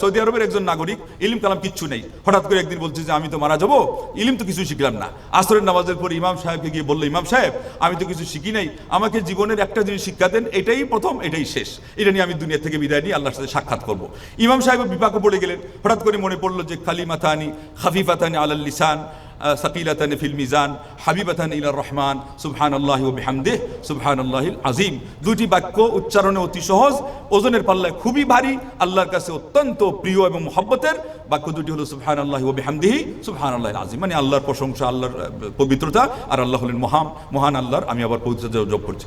Saudi আরবের একজন নাগরিক, ইলিম কালাম কিচ্ছু নেই। হঠাৎ করে একদিন বলছে যে, আমি তো মারা যাব, ইলিম তো কিছু শিখলাম না। আসরের নামাজের পর ইমাম সাহেবকে গিয়ে বলল, ইমাম সাহেব, আমি তো কিছু শিখি নাই। আমাকে জীবনের একটা জিনিস শিক্ষা দেন, এটাই প্রথম, এটাই শেষ। এটা নিয়ে আমি দুনিয়া থেকে বিদায় নিয়ে আল্লাহর সাথে সাক্ষাৎ করব। ইমাম সাহেব বিপাকে পড়ে গেলেন। হঠাৎ করে মনে পড়ল যে, কালিমাতানি, খাফিফাতানি আলাল সাকিলাতান ফিল মিজান, হাবিবাতান ইলার রহমান সুবহান আল্লাহ ও সুবহান আল্লাহিল আজিম দুটি বাক্য উচ্চারণে অতি সহজ, ওজনের পাল্লায় খুবই ভারী, আল্লাহর কাছে অত্যন্ত প্রিয় এবং মহব্বতের। বাক্য দুটি হলো সুবহান আল্লাহ ও বিহামদিহি সুবহান আল্লাহ আজিম মানে আল্লাহর প্রশংসা, আল্লাহর পবিত্রতা আর আল্লাহ হলেন মহান মহান আল্লাহর। আমি আবার পবিত্রতা জব করছি।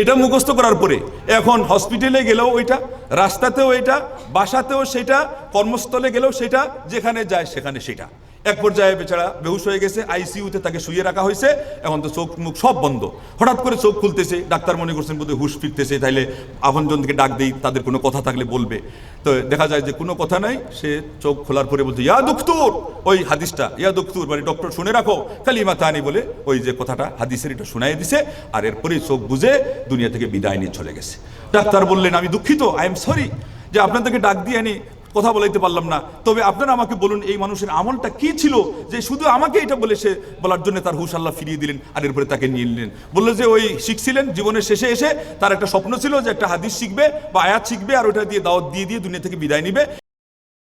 এটা মুখস্থ করার পরে, এখন হসপিটালে গেলেও ওইটা, রাস্তাতেও এটা, বাসাতেও সেটা, কর্মস্থলে গেলেও সেটা, যেখানে যায় সেখানে সেটা। এক পর্যায়ে বেচারা বেহুশ হয়ে গেছে আইসিইউতে তাকে শুয়ে রাখা হয়েছে। এখন তো চোখ মুখ সব বন্ধ। হঠাৎ করে চোখ খুলতেছে, ডাক্তার মনে করছেন বোধহয় হুশ ফিরতেছে, তাইলে আপনজনকে ডাক দেই, তাদের কোনো কথা থাকলে বলবে। তো দেখা যায় যে কোনো কথা নাই, সে চোখ খোলার পরে বলছে, ইয়া দুখতুর! ওই হাদিসটা, ইয়া দুখতুর! মানে ডক্টর শুনে রাখো খালি কালিমা তানি বলে ওই যে কথাটা হাদিসের এটা শোনাই দিছে, আর এরপরেই চোখ বুঝে দুনিয়া থেকে বিদায় নিয়ে চলে গেছে। ডাক্তার বললেন, আমি দুঃখিত আই এম সরি যে আপনাদেরকে ডাক দিয়ে আনি কথা বলাইতে পারলাম না। তবে আপনারা আমাকে বলুন, এই মানুষের আমলটা কি ছিল? যে শুধু আমাকে এটা বলে সে বলার জন্য তার হুশ আল্লাহ ফিরিয়ে দিলেন আর এরপরে তাকে নিয়ে নিলেন। বলল যে ওই শিখছিলেন, জীবনের শেষে এসে তার একটা স্বপ্ন ছিল যে একটা হাদিস শিখবে বা আয়াত শিখবে আর ওটা দিয়ে দাওয়াত দিয়ে দিয়ে দুনিয়া থেকে বিদায় নিবে।